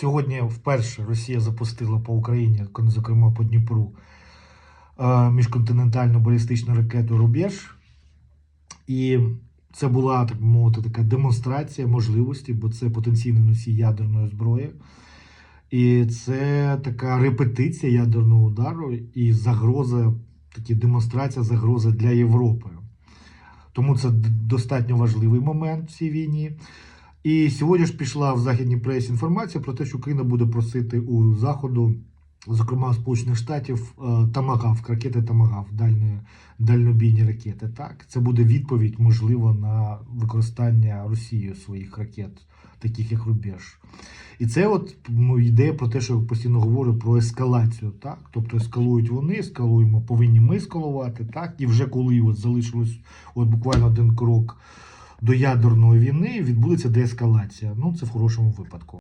Сьогодні вперше Росія запустила по Україні, зокрема по Дніпру, е, міжконтинентальну балістичну ракету Рубеж. І це була, так мовити, така демонстрація можливості, бо це потенційний носій ядерної зброї. І це така репетиція ядерного удару і загроза, такі демонстрація загрози для Європи. Тому це достатньо важливий момент в цій війні. І сьогодні ж пішла в західній пресі інформація про те, що Україна буде просити у Заходу, зокрема Сполучених Штатів, е, Тамагавк, ракети Тамагавк, дальні, дальнобійні ракети. Так, це буде відповідь, можливо, на використання Росією своїх ракет, таких як Рубеж. І це от ідея про те, що я постійно говорю про ескалацію. Так, тобто ескалують вони, ескалуємо, повинні ми ескалувати. Так, і вже коли от залишилось от буквально один крок до ядерної війни, відбудеться деескалація. Ну це в хорошому випадку.